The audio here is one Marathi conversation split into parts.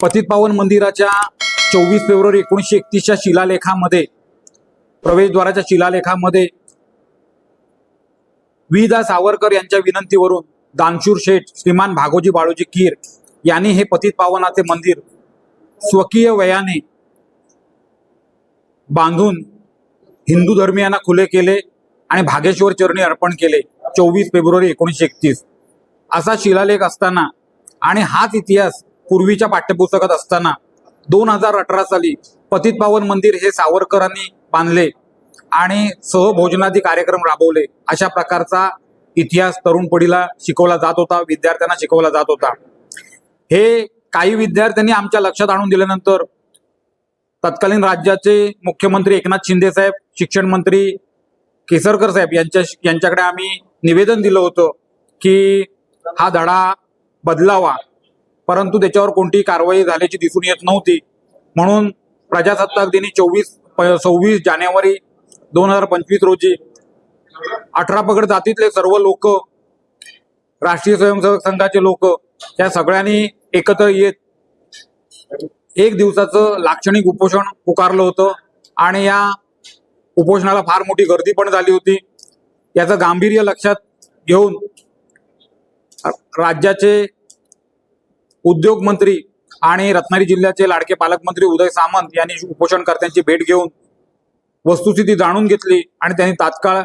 पतित पावन मंदिराच्या चोवीस फेब्रुवारी एकोणीसशे एकतीसच्या शिलालेखामध्ये प्रवेशद्वाराच्या शिलालेखामध्ये विदा सावरकर यांच्या विनंतीवरून दानशूर शेठ श्रीमान भागोजी बाळोजी कीर यांनी हे पतित पावनाचे मंदिर स्वकीय वयाने बांधून हिंदू धर्मियांना खुले केले आणि भागेश्वर चरणी अर्पण केले चोवीस फेब्रुवारी एकोणीसशे एकतीस. असा शिलालेख असताना आणि हाच इतिहास पूर्वीच्या पाठ्यपुस्तकात असताना दोन हजार अठरा साली पतित पावन मंदिर हे सावरकरांनी बांधले आणि सहभोजनादी कार्यक्रम राबवले. अशा प्रकारचा इतिहास तरुण पिढीला शिकवला जात होता विद्यार्थ्यांना शिकवला जात होता. हे काही विद्यार्थ्यांनी आमच्या लक्षात आणून दिल्यानंतर तत्कालीन राज्याचे मुख्यमंत्री एकनाथ शिंदे साहेब शिक्षण मंत्री केसरकर साहेब यांच्या यांच्याकडे आम्ही निवेदन दिलं होतं की हा धडा बदलावा. परंतु त्याच्यावर कोणतीही कारवाई झाल्याची दिसून येत नव्हती. म्हणून प्रजासत्ताक दिनी चोवीस सव्वीस जानेवारी दोन हजार पंचवीस रोजी अठरा पगड जातीतले सर्व लोक राष्ट्रीय स्वयंसेवक संघाचे लोक या सगळ्यांनी एकत्र येत एक दिवसाचं लाक्षणिक उपोषण पुकारलं होतं आणि या उपोषणाला फार मोठी गर्दी पण झाली होती. याचं गांभीर्य लक्षात घेऊन राज्याचे उद्योग मंत्री आणि रत्नागिरी जिल्ह्याचे लाडके पालकमंत्री उदय सामंत यांनी उपोषणकर्त्यांची भेट घेऊन वस्तुस्थिती जाणून घेतली आणि त्यांनी तात्काळ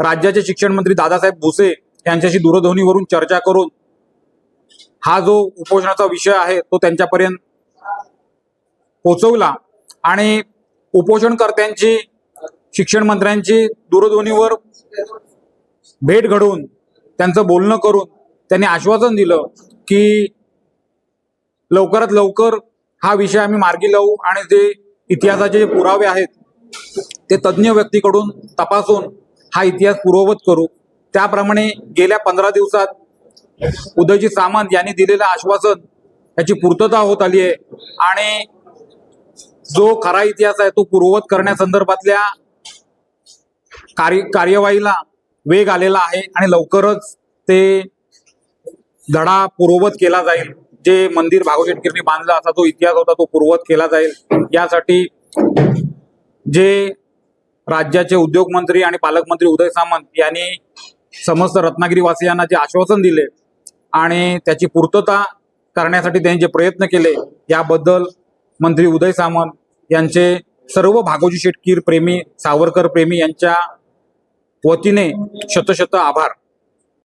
राज्याचे शिक्षण मंत्री दादासाहेब भुसे यांच्याशी दूरध्वनीवरून चर्चा करून हा जो उपोषणाचा विषय आहे तो त्यांच्यापर्यंत पोचवला आणि उपोषणकर्त्यांची शिक्षण मंत्र्यांची दूरध्वनीवर भेट घडवून त्यांचं बोलणं करून त्यांनी आश्वासन दिलं की लवकरात लवकर हा विषय आम्ही मार्गी लावू आणि जे इतिहासाचे जे पुरावे आहेत ते तज्ज्ञ व्यक्तीकडून तपासून हा इतिहास पूर्ववत करू. त्याप्रमाणे गेल्या पंधरा दिवसात उदयजी सामंत यांनी दिलेलं आश्वासन याची पूर्तता होत आली आहे आणि जो खरा इतिहास आहे तो पूर्ववत करण्यासंदर्भातल्या कार्य कार्यवाहीला वेग आलेला आहे आणि लवकरच ते धडा पूर्ववत केला जाईल. जे मंदिर भागवशेटकरांनी बांधला असा जो इतिहास होता तो पूर्वत केला जाईल. यासाठी जे राज्याचे उद्योग मंत्री आणि पालकमंत्री उदय सामंत यांनी समस्त रत्नागिरीवासियांना जे आश्वासन दिले आणि त्याची पूर्तता करण्यासाठी त्यांनी जे प्रयत्न केले याबद्दल मंत्री उदय सामंत यांचे सर्व भागोजी शेटकीर प्रेमी सावरकर प्रेमी यांच्या वतीने शतशत आभार.